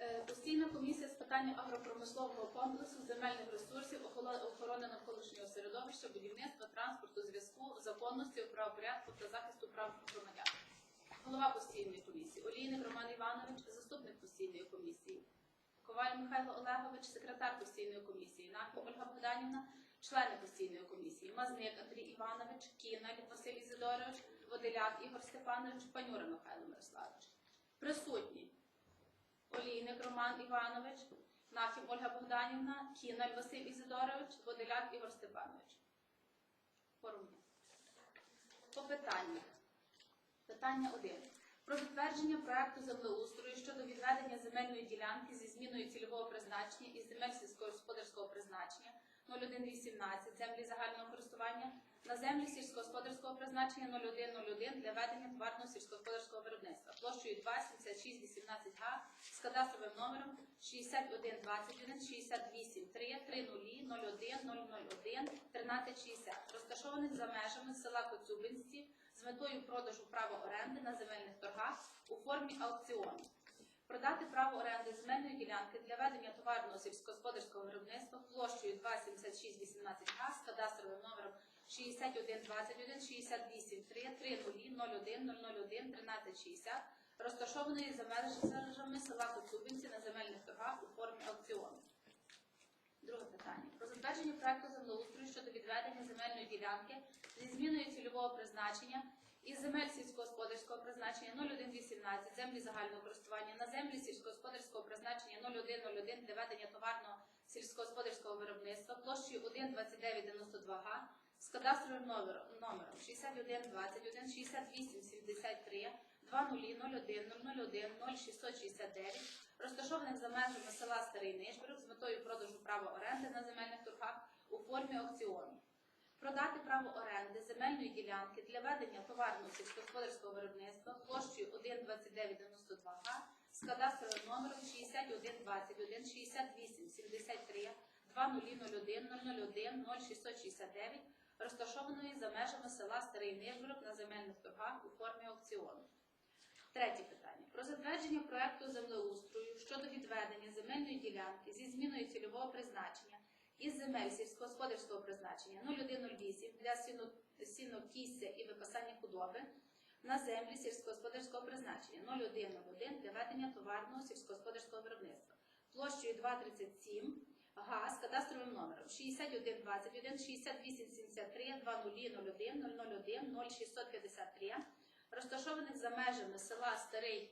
Е, Постійна комісія з питань агропромислового комплексу, земельних ресурсів, охорони навколишнього середовища, будівництва, транспорту, зв'язку, законності, правопорядку та захисту прав громадян. Голова постійної комісії Олійник Роман Іванович, заступник постійної комісії. Коваль Михайло Олегович, секретар постійної комісії, Нахи Ольга Богданівна, члени постійної комісії, Мазник Андрій Іванович, Кіналь Василь Ізидорович, Воделяк Ігор Степанович, Панюра Михайло Мирославович. Присутні Олійник Роман Іванович, Нахів Ольга Богданівна, Кіналь Василь Ізидорович, Воделяк Ігор Степанович. Форум. По питаннях. Питання 1. Про затвердження проекту землеустрою щодо відведення земельної ділянки зі зміною цільового призначення із земель сільськогосподарського призначення 0118 землі загального користування на землі сільськогосподарського призначення 0101 для ведення товарного сільськогосподарського виробництва площею 27618 га з кадастровим номером 6121 68 3 30 01 001 1360, розташованих за межами села Коцюбинці з метою продажу права оренди на земельних торгах у формі аукціону. Продати право оренди земельної ділянки для ведення товарного сільськогосподарського виробництва площею 27618 га з кадастровим номером 6121 68 3 30 01 001 1360, розташованої за межами села Коцюбинці на земельних торгах у формі аукціону. Друге питання. Про затвердження проекту землеустрою щодо відведення земельної ділянки зі зміною цільового призначення із земель сільськогосподарського призначення 0118 землі загального користування на землі сільськогосподарського призначення 0101 для ведення товарного сільськогосподарського виробництва площею 12992 га з кадастровим номером, номером 6121 68 73 2001 001 0669 розташованих за межами села Старий Нижборок з метою продажу права оренди на земельних торгах у формі аукціону. Продати право оренди земельної ділянки для ведення товарного сільськогосподарського виробництва площею 12992 га з кадастровим номером 6121 68 73 2001 001 0669 розташованої за межами села Старий Нижборок на земельних торгах у формі аукціону. Третє питання. Про затвердження проекту землеустрою щодо відведення земельної ділянки зі зміною цільового призначення із земель сільськогосподарського призначення 0108 для сіно- сінокісся і випасання худоби на землі сільськогосподарського призначення 0101 для ведення товарного сільськогосподарського виробництва площею 237 га з кадастровим номером 6121 6873 2001 001 0653 розташованих за межами села Старий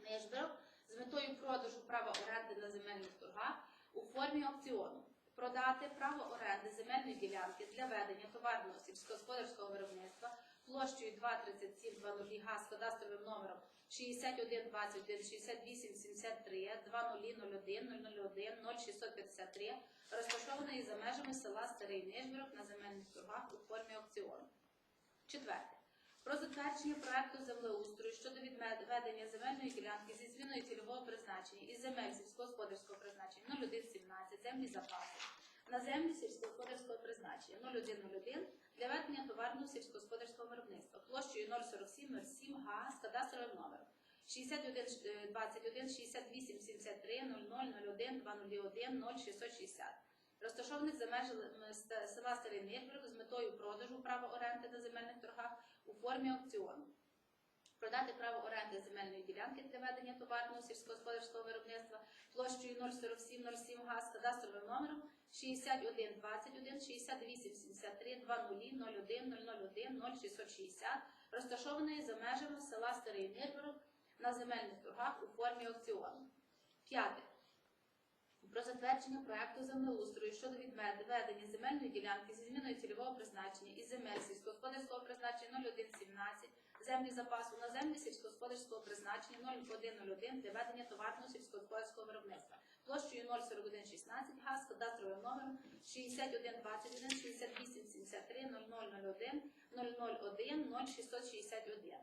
Нижборок з метою продажу права оренди на земельних торгах у формі аукціону. Продати право оренди земельної ділянки для ведення товарного сільськогосподарського виробництва площею 23720 га з кадастровим номером 6121 6873 2001 001 0653 розташованої за межами села Старий Нижборок на земельних торгах у формі аукціону. Четверте. Про затвердження проекту землеустрою щодо відведення земельної ділянки зі зміною цільового призначення із земель сільськогосподарського призначення 0117 землі запасу на землі сільськогосподарського призначення 0101 для товарного сільськогосподарського виробництва. Площею 04707 га з кадастровим номером. 6121 68 73 00 01 201 0660 розташованих за межами села Старий Нирберг з метою продажу права оренди на земельних торгах у формі аукціону. Продати право оренди земельної ділянки для ведення товарного сільськогосподарського виробництва площею 04707 га з кадастровим номером 6121 68 73 20 01 001 0660, розташованої за межами села Старий Нирберг на земельних торгах у формі аукціону. П'яте. Про затвердження проекту землеустрою щодо відведення земельної ділянки зі зміною цільового призначення із земель сільськогосподарського призначення 0117 землі запасу на землі сільськогосподарського призначення 0101 для ведення товарного сільськогосподарського виробництва площею 04116 га з кадастровим номером 6121 6873 0001 001 0661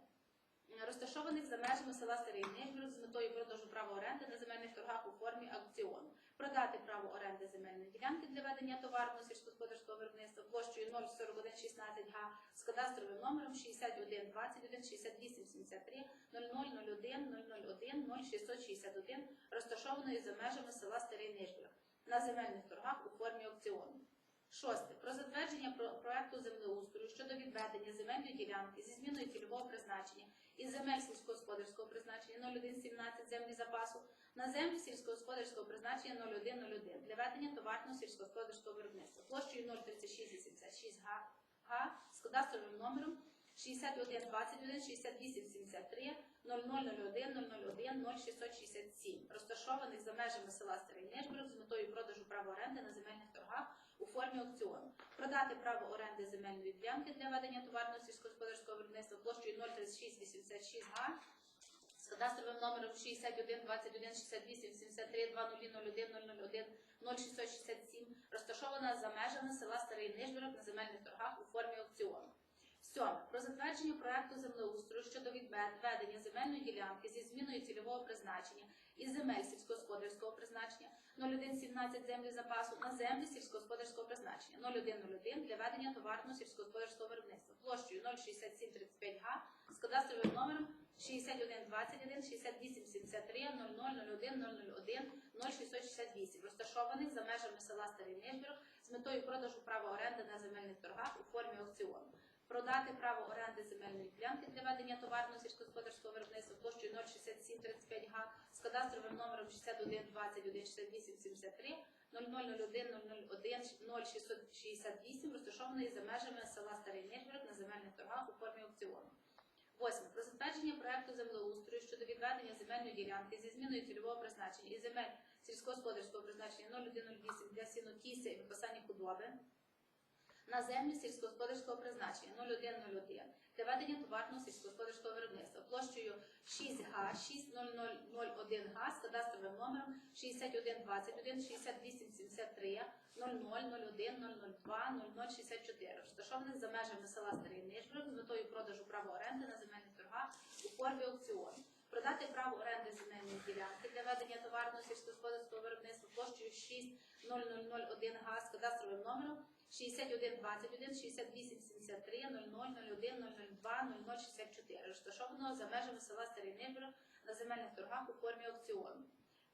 розташованих за межами села Нижбород з метою продажу права оренди на земельних торгах у формі аукціону. Продати право оренди земельної ділянки для ведення товарного сільськогосподарського виробництва площею 04116 га з кадастровим номером 6121 6873 0001 001 001 0661, розташованої за межами села Старий Нижбург, на земельних торгах у формі аукціону. Шосте. Про затвердження проекту землеустрою щодо відведення земельної ділянки зі зміною цільового призначення із земель сільськогосподарського призначення 0117 землі запасу на землі сільськогосподарського призначення 0101 для ведення товарного сільськогосподарського виробництва площею 03686 га, га з кадастровим номером 6121 6873 0001 001 0667, розташованих за межами села Старий Нижбург з метою продажу права оренди на земельних торгах у формі аукціону. Продати право оренди земельної ділянки для ведення товарного сільськогосподарського виробництва площею 03686 га з кадастровим номером 61 21 68 73 2001 001 0667, розташована за межами села Старий Нижборок на земельних торгах у формі аукціону. Сьоме. Про затвердження проекту землеустрою щодо відведення земельної ділянки зі зміною цільового призначення і земель сільськогосподарського призначення 0117 землі запасу на землі сільськогосподарського призначення 0101 для ведення товарного сільськогосподарського виробництва площею 06735 га з кадастровим номером 6121 6873 0001 001 0668, розташованих за межами села Старий Нижбірг з метою продажу права оренди на земельних торгах у формі аукціону. Продати право оренди земельної ділянки для ведення товарного сільськогосподарського виробництва площею 06735 га з кадастровим номером 6121 6873 0001 001 0668, розташований за межами села Старий Нижбірг на земельних торгах у формі аукціону. Восьме. Про затвердження проекту землеустрою щодо відведення земельної ділянки зі зміною цільового призначення і земель сільськогосподарського призначення 0108 для сінокісся і випасання худоби на землі сільськогосподарського призначення 0101 для ведення товарного сільськогосподарського виробництва площею 6 га 6001 га з кадастровим номером 6121 6873 0001 002 0064, розташованих за межами села Старий Нижбрик з метою продажу права оренди на земельних торгах у формі аукціону. Продати право оренди земельної ділянки для ведення товарного сільськогосподарського виробництва площею 6001 га з кадастровим номером 61, 21, 68, 73, 00, 01, 02, 0064, розташованого за межами села Старий Нижборог на земельних торгах у формі аукціону.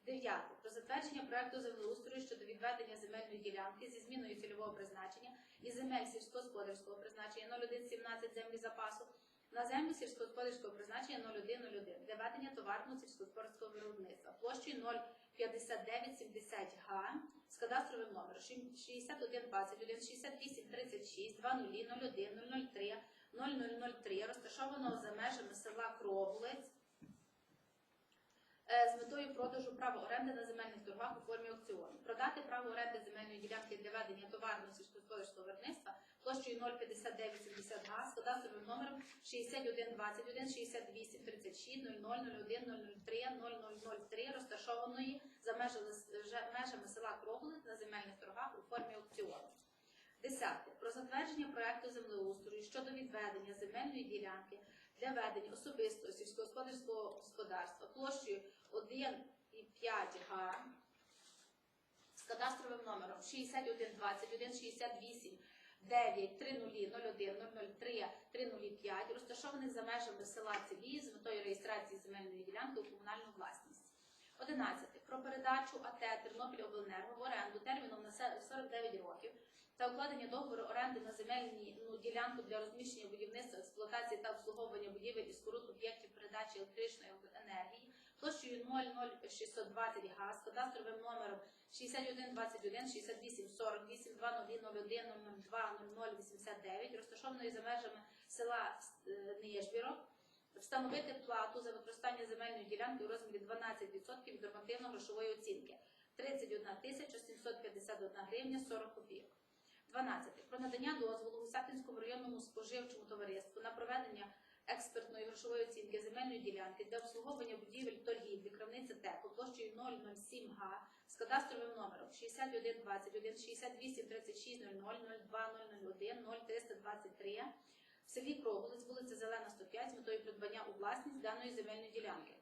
9. Про затвердження проекту землеустрою щодо відведення земельної ділянки зі зміною цільового призначення і земель сільськогосподарського призначення 0117 землі запасу на землю сільськогосподарського призначення 0101 для ведення товарного сільськогосподарського виробництва площею 0,1 5970Г з кадастровим номером 6121 6836 2001 003 0003, розташованого за межами села Кроглець е, з метою продажу права оренди на земельних торгах у формі аукціону. Продати право оренди земельної ділянки для ведення товарного сільськогосподарського виробництва площею 05970 га з кадастровим номером 6121 6836 0001 003 0003, розташованої за межами, села Кровлець на земельних торгах у формі аукціону. Десяте. Про затвердження проекту землеустрою щодо відведення земельної ділянки для ведення особистого сільськогосподарського господарства площею 1,5 га з кадастровим номером 6121 68 9 3001 003 305, розташованих за межами села Цивії з метою реєстрації земельної ділянки у комунальну власність. 11. Про передачу АТ Тернопільобленерго в оренду терміном на се- 49 років та укладення договору оренди на земельну ну, ділянку для розміщення будівництва, експлуатації та обслуговування будівель і споруд об'єктів передачі електричної енергії площею 00620 га з кадастровим номером 6121 68 48 2001 02 0089, розташованої за межами села Нижбірок, встановити плату за використання земельної ділянки у розмірі 12% від нормативно-грошової оцінки 31 тисяча 751 гривня 40 копійок. 12. Про надання дозволу Гусятинському районному споживчому товариству на проведення експертної грошової оцінки земельної ділянки для обслуговування будівель торгівлі крамниці ТЕКО площею 007 га з кадастровим номером 6121 68 36 00 02 001 0323 в селі Круглець, вулиця Зелена, 105 з метою придбання у власність даної земельної ділянки.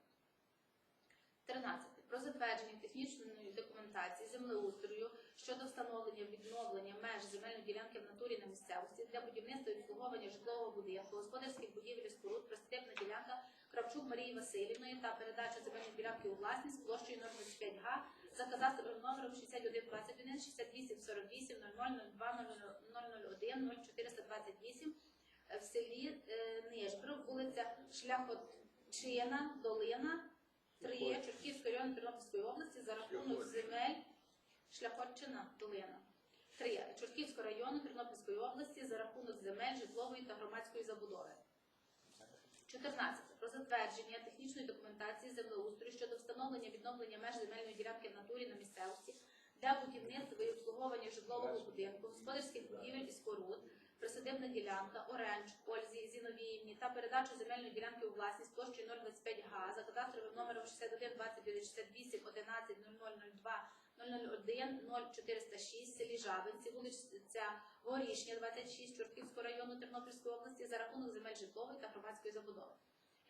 13. Про затвердження технічної документації землеустрою щодо встановлення відновлення меж земельної ділянки в натурі на місцевості для будівництва і обслуговування житлового будинку, господарських будівель і споруд, приступна ділянка Кравчук Марії Марією Васильівною та передача земельної ділянки у власність площею 025 га за кадастровим номером 6121 6848 0002 001 0428 в селі е, Нижбров, вулиця Шляхотчина, Долина, 3, Чортківської району Тернопільської області за рахунок земель Шляхотчина, Долина. 3. Чортківського району Тернопільської області за рахунок земель житлової та громадської забудови. 14. Про затвердження технічної документації землеустрою щодо встановлення відновлення меж земельної ділянки в натурі на місцевості для будівництва і обслуговування житлового будинку, господарських будівель і споруд, присадибна ділянка, Оренж, Ользі, Зіновіївні та передачу земельної ділянки у власність площею 025 га за кадастровим номером 61 29 68 11 0002 001 0406 в селі Жабинці, вулиця Горішня, 26 Чортківського району Тернопільської області за рахунок земель житлової та громадської забудови.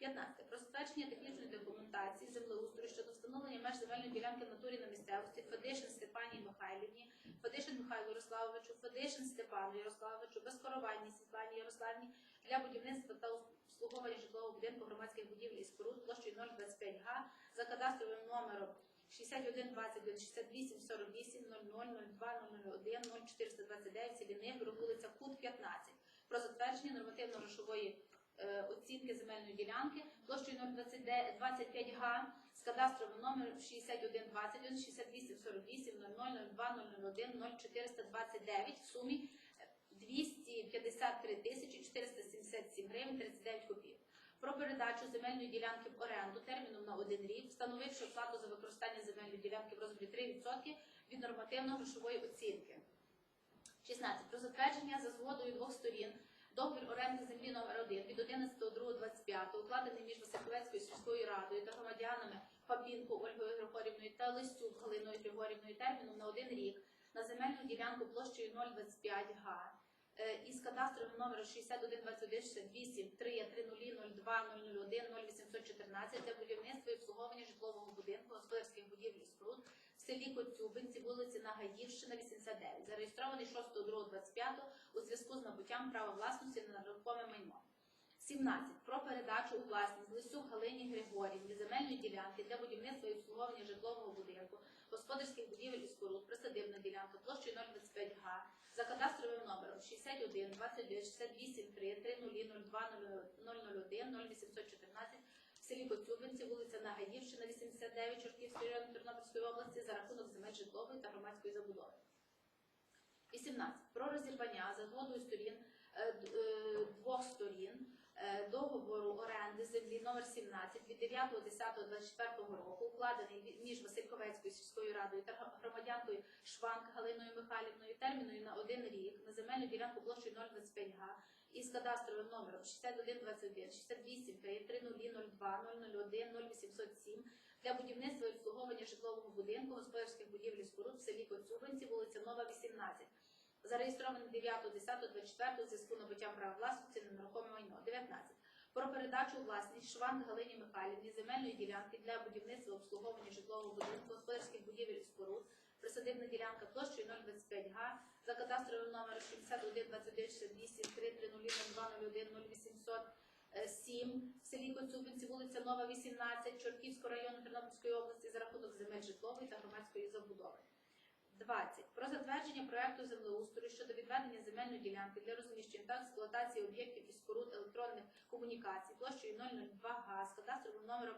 15. Про затвердження технічної документації землеустрою щодо встановлення меж земельної ділянки в натурі на місцевості Федишин Степанії Михайлівні, Федишин Михайлу Ярославовичу, Федишин Степану Ярославовичу, Безкоровальній Світлані Ярославні для будівництва та обслуговування житлового будинку громадських будівель і споруд площею 025 га за кадастровим номером 61 21 68 48 00 02 001 0429 селі Нигру, вулиця Кут 15 про затвердження нормативно-грошової оцінки земельної ділянки площею 025 га з кадастровим номером 61 21 68 48 00 02 001 0429 в сумі е, 253 тисячі 477 гривень 39 копійок. Про передачу земельної ділянки в оренду терміном на один рік, встановивши оплату за використання земельної ділянки в розмірі 3% від нормативно-грошової оцінки. 16. Про затвердження за згодою двох сторін договір оренди землі номер 1 від 11.02.25 укладений між Васильковецькою сільською радою та громадянами Папінко Ольгою Григорівною та Лисюк Галиною Григорівною терміном на один рік на земельну ділянку площею 025 га. Е, із кадастровим номером 61 21 68 3 02 001 0814 для будівництва і обслуговування житлового будинку, господарських будівель і селі Коцюбинці, вулиці Нагаївщина, 89, зареєстрований 6.02.25 у зв'язку з набуттям права власності на нерухоме майно. 17. Про передачу у власність Лисюк Галині Григорівні земельної ділянки для будівництва і обслуговування житлового будинку, господарських будівель і споруд, присадибна ділянка площею 025 га за кадастровим номером 61 29 68 3 3002 001 0814 селі Коцюбинці, вулиця Нагаївщина, 89, Чортківської району Тернопільської області за рахунок земель житлової та громадської забудови. 18. Про розірвання за згодою сторін е, е, двох сторін е, договору оренди землі номер 17 від 9.10.24 року, укладений між Васильковецькою сільською радою та громадянкою Шванк Галиною Михайлівною терміною на один рік на земельну ділянку площею 025 га із кадастровим номером 6121 68 3002 001 0807 для будівництва і обслуговування житлового будинку, господарських будівель і споруд в селі Коцюбинці, вулиця Нова, 18 зареєстрований 9.10.24 у зв'язку набуттям права власності на нерухоме майно. 19. Про передачу власність Шванк Галині Михайлівні земельної ділянки для будівництва обслуговування житлового будинку, господарських будівель і споруд, присадибна ділянка площею 025 га за кадастровим номером 61 29 68 3 3002 01 0800 7 в селі Коцюбинці, вулиця Нова, 18, Чортківського району Тернопільської області за рахунок земель житлової та громадської забудови. 20. Про затвердження проекту землеустрою щодо відведення земельної ділянки для розміщення та експлуатації об'єктів і споруд електронних комунікацій площею 002 га з кадастровим номером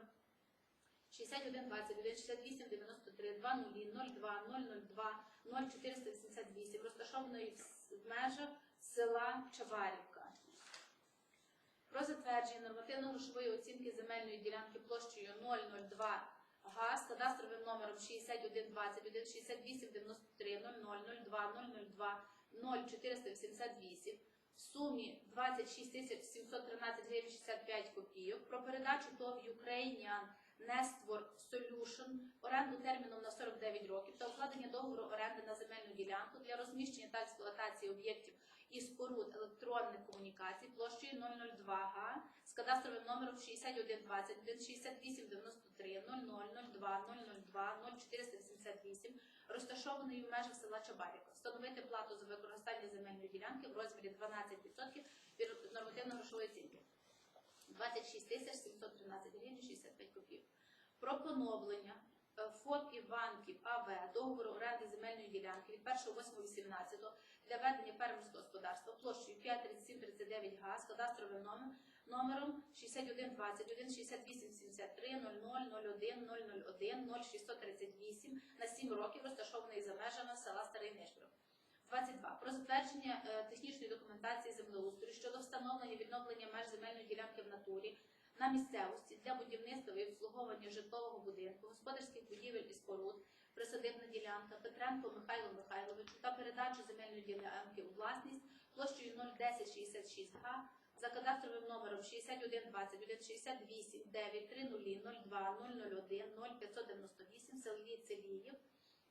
61 21 68 93 20 02 002 0488, розташованої в межах села Чаварівка. Про затвердження нормативно-грошової оцінки земельної ділянки площею 002 га з кадастровим номером 61 21 68 93 00 02 002 0488 в сумі 26 713 гривень 65 копійок. Про передачу ТОВ Ukrainian Nestwork Solution оренду терміном на 49 років та укладення договору оренди на земельну ділянку для розміщення та експлуатації об'єктів і споруд електронних комунікацій площею 002 га з кадастровим номером 61 21 68 93 00 02 002 0488 розташованої в межах села Чабарівка. Встановити плату за використання земельної ділянки в розмірі 12% від нормативно-грошової оцінки. 26 тисяч 713 гривень 65 про поновлення е, ФОП Іванків АВ договору оренди земельної ділянки від 1.8.18 для ведення фермерського господарства площею 53739 га з кадастровим номером номером 6121 6873 00 01 001 0638 на 7 років розташований за межами села Старий Нишбров. 22. Про затвердження е, технічної документації землеустрою щодо встановлення і відновлення меж земельної ділянки в натурі на місцевості для будівництва і обслуговування житлового будинку, господарських будівель і споруд, присадибна ділянка Петренко Михайло Михайловичу та передачу земельної ділянки у власність площею 01066 га за кадастровим номером 61 21 68 9 30 02 001 0598 в селі Целіїв,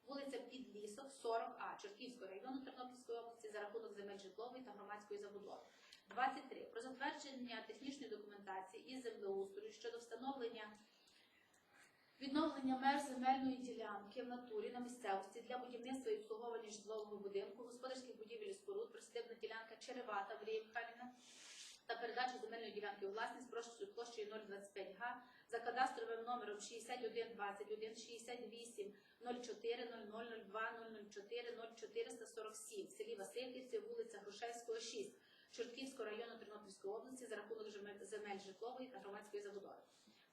вулиця Підлісок, 40А, Чортківського району Тернопільської області за рахунок земель житлової та громадської забудови. 23. Про затвердження технічної документації і землеустрою щодо встановлення відновлення меж земельної ділянки в натурі на місцевості для будівництва і обслуговування житлового будинку, господарських будівель і споруд, присадибна ділянка Черевата Марія Михайлівна та передачу земельної ділянки у власність площею площею 025 га за кадастровим номером 61 21 68 04 00 02 004 0447 в селі Васильівці, вулиця Грушевського, 6 Чортківського району Тернопільської області за рахунок земель житлової та громадської забудови.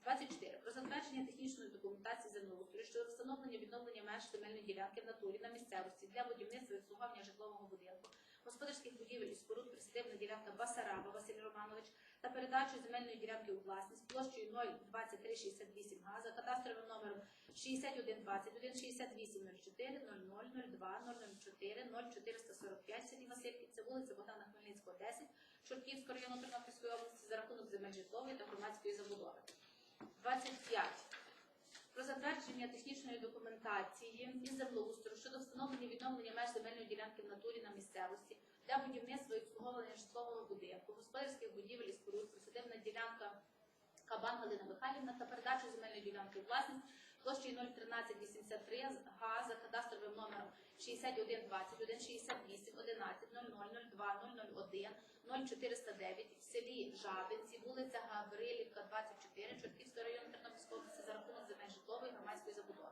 24. Про затвердження технічної документації землеустрою щодо встановлення відновлення меж земельної ділянки в натурі на місцевості для будівництва і обслуговування житлового будинку, господарських будівель і споруд присадибна ділянка Басараба Василь Романович та передачу земельної ділянки у власність площею 02368 га за кадастровим номером 61 21 68 04 00 02 004 0445 в селі Васильківці, вулиця Богдана Хмельницького, 10 Чортківського району Тернопільської області за рахунок земель житлової та громадської забудови. 25. Про затвердження технічної документації із землеустрою щодо встановлення відновлення меж земельної ділянки в натурі на місцевості для будівництва і обслуговування житлового будинку, господарських будівель і споруд, присадибна ділянка Кабан Галина Михайлівна та передачу земельної ділянки у власність площею 01383 га за кадастровим номером 61 21 68 11 00 02 001 0409 в селі Жабинці, вулиця Гаврилівка, 24, Чортківського району Тернопільської області за рахунок земель житлової громадської забудови.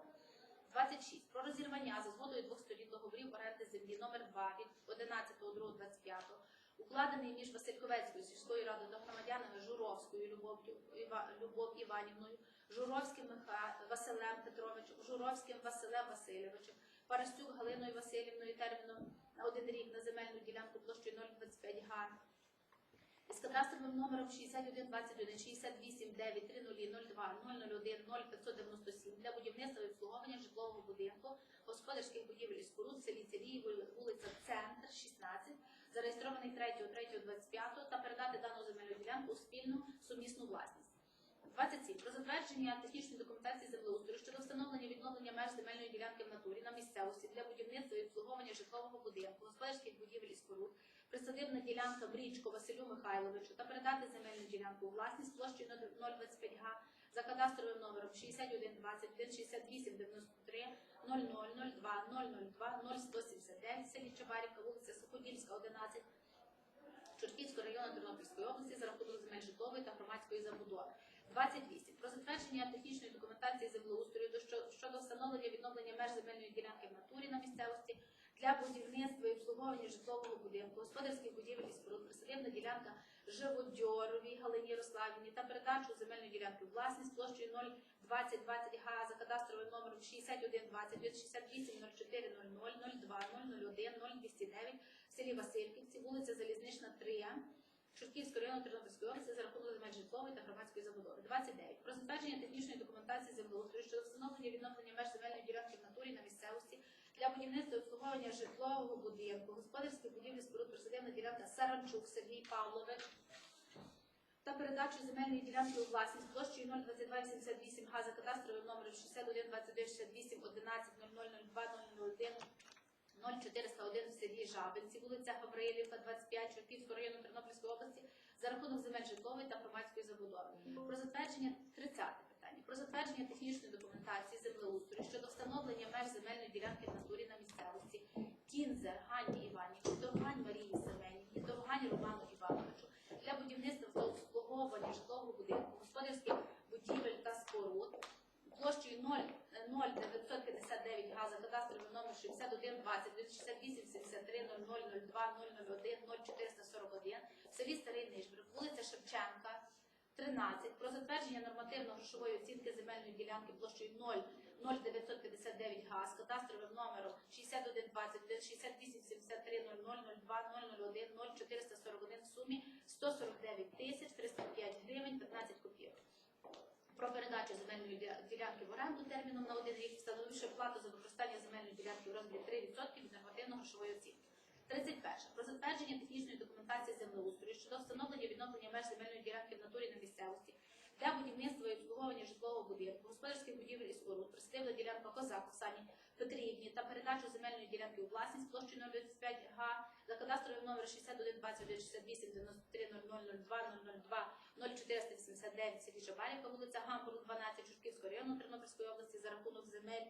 26. Про розірвання за згодою двох сторін договорів оренди землі номер 2 від 11.02.25, укладений між Васильковецькою сільською радою та громадянами Журовською Любов Іванівною, Журовським. Василем Петровичем, Журовським Василем Васильовичем, Парастюк Галиною Васильівною терміном на один рік на земельну ділянку площею 025 га. З кадастровим номером 61 21 68 9 30 02 001 0597 для будівництва і обслуговування житлового будинку, господарських будівель і споруд в селі Целії, вулиця Центр, 16, зареєстрований 3.3.25 та передати дану земельну ділянку у спільну сумісну власність. 27. Про затвердження технічної документації землеустрою щодо встановлення відновлення меж земельної ділянки в натурі на місцевості для будівництва і обслуговування житлового будинку, господарських будівель і споруд, присадибна ділянка Брічко Василю Михайловичу та передати земельну ділянку у власність площею 025 га за кадастровим номером 61 21 68 93 00 02 002 0179 в селі Чабарівка, вулиця Суходільська, 11 Чортківського району Тернопільської області за рахунок земель житлової та громадської забудови. 28. Про затвердження технічної документації землеустрою до- що- щодо встановлення відновлення меж земельної ділянки в натурі на місцевості для будівництва і обслуговування житлового будинку, господарських будівель і споруд, присадибна ділянка Живодьоровій Галині Ярославівні та передачу земельної ділянки власність площею 02020 га за кадастровим номером 61 20 68 04 00 02 001 0209 в селі Васильківці, вулиця Залізнична 3 Чортківського району Тернопільської області за рахунок земель житлової та громадської забудови. 29. Про затвердження технічної документації землеустрою щодо встановлення відновлення меж земельної ділянки в натурі на місцевості для будівництва і обслуговування житлового будинку, господарських будівлі споруд присадибна ділянка Саранчук Сергій Павлович та передачу земельної ділянки у власність площею 02288 га за номером 61 22 68 11 0002 001 0401 в селі Жабинці, вулиця Гаврилівка, 25, Чортківського району Тернопільської області за рахунок земель житлової та громадської забудови. Про затвердження 30 питання про затвердження технічної документації землеустрою щодо встановлення меж земельної ділянки в натурі на місцевості Кінзер Гані Іванівні, довгань Марії Семенівні, довгань Роману Івановичу для будівництва та обслуговування житлового будинку, господарських будівель та споруд площею 0,959 е, газа кадастровим номер 6120 68 73 0002 001 0441 в селі Старий Нижбір, вулиця Шевченка, 13 про затвердження нормативно-грошової оцінки земельної ділянки площею 0 0959 га з кадастровим номером 6120 68 73 00 02 001 0441 в сумі 149 тисяч 305 гривень 15 копійок. Про передачу земельної ділянки в оренду терміном на один рік, встановивши плату за використання земельної ділянки в розмірі 3% від нормативно-грошової оцінки. 31. Про затвердження технічної документації землеустрою щодо встановлення відновлення меж земельної ділянки в натурі на місцевості для будівництва і обслуговування житлового будинку, господарських будівель і споруд, присадибна ділянка Козак Оксані Петрівні та передачу земельної ділянки у власність площею 025 га за кадастровим номером 61 21 68 93 0002 002 0489 в селі Жабарівка, вулиця Гамбург, 12 Чурківського району Тернопільської області за рахунок земель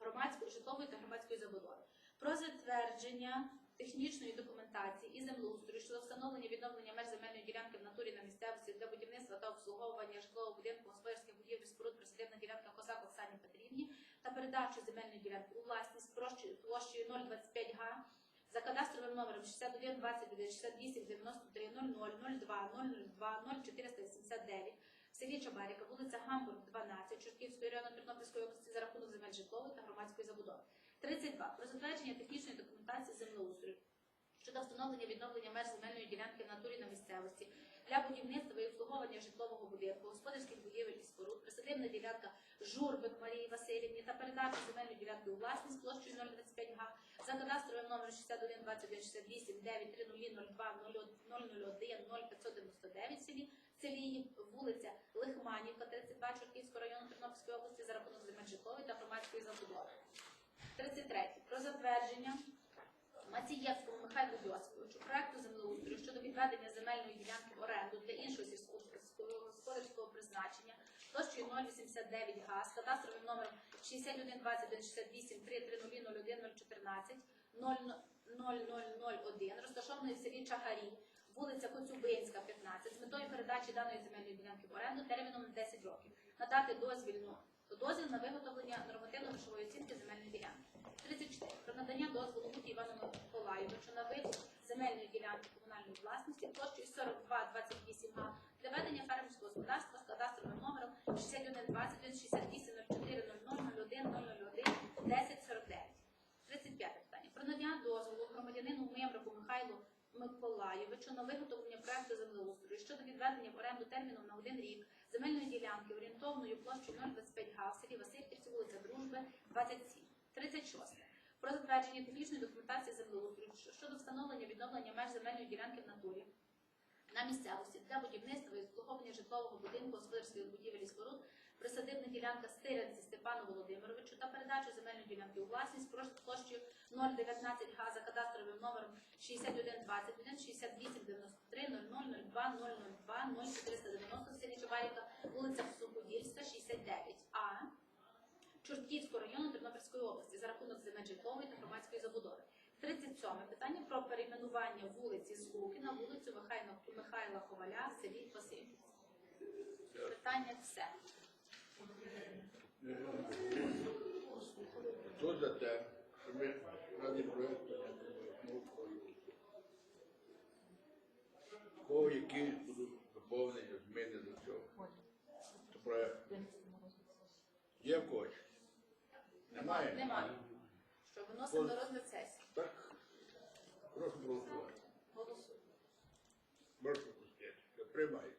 громадської житлової та громадської забудови. Про затвердження технічної документації і землеустрою щодо встановлення відновлення меж земельної ділянки в натурі на місцевості для будівництва та обслуговування житлового будинку, господарських будівель, споруд, присадибна ділянка Козак Оксані Петрівні та передачу земельної ділянки у власність площею площею 025 га за кадастровим номером 61 21 68 93 00 02 002 0489 в селі Чабаріка, вулиця Гамбург, 12, Чортківської району Тернопільської області за рахунок земель житлової та громадської забудови. 32. Про затвердження технічної документації землеустрою щодо встановлення відновлення меж земельної ділянки в натурі на місцевості для будівництва і обслуговування житлового будинку, господарських будівель і споруд, присадибна ділянка Журбик Марії Васильівні та передачу земельної ділянки у власність площею 025 га за кадастровим номером 61 21 68 9 3002 001 0599 селі вулиця Лихманівка, 32 Чортківського району Тернопільської області за рахунок земель житлової та громадської забудови. 33. Про затвердження Мацієвському Михайлу Йосиповичу проекту землеустрою щодо відведення земельної ділянки в оренду для іншого сільськогосподарського призначення площею 089 га з кадастровим номером 61 21 68 3 30 01 014 00001, розташованої в селі Чагарі, вулиця Коцюбинська, 15, з метою передачі даної земельної ділянки в оренду терміном на 10 років, надати дозвільну дозвіл на виготовлення нормативно-грошової оцінки земельної ділянки. 34. Про надання дозволу Гуті Івану Миколаєвичу на викуп земельної ділянки комунальної власності площею 4228 га для ведення фермерського господарства з кадастровим номером 61 21 68 04 00 01 001 1049. 35 питання. Про надання дозволу громадянину Мемрику Михайлу Миколаєвичу на виготовлення проекту землеустрою щодо відведення в оренду терміном на один рік земельної ділянки орієнтовною площею 025 га в селі Васильківці, вулиця Дружби, 27. 36. Про затвердження технічної документації землеустрою щодо встановлення відновлення меж земельної ділянки в натурі на місцевості для будівництва і обслуговування житлового будинку, господарських будівель і споруд, присадибна ділянка Стирянці Степану Володимировичу та передачу земельної ділянки у власність площею 019 га за кадастровим номером 61 21 68 93 00 02 002 0490 в селі Чубарівка, вулиця Суходільська, 69 А. Чортківського району Тернопільської області за рахунок земель житлової та громадської забудови. 37 питання про перейменування вулиці Слуки на вулицю Михайла, Михайла Коваля селі Васильівці. Питання все. Хто за те, що ми раді проєкту кого які будуть доповнення, зміни? До проєкту? Є в когось? Немає? Немає. Що виносимо на розгляд сесії? Так. Прошу проголосувати. Голосуємо. Прошу пустити. Приймаю.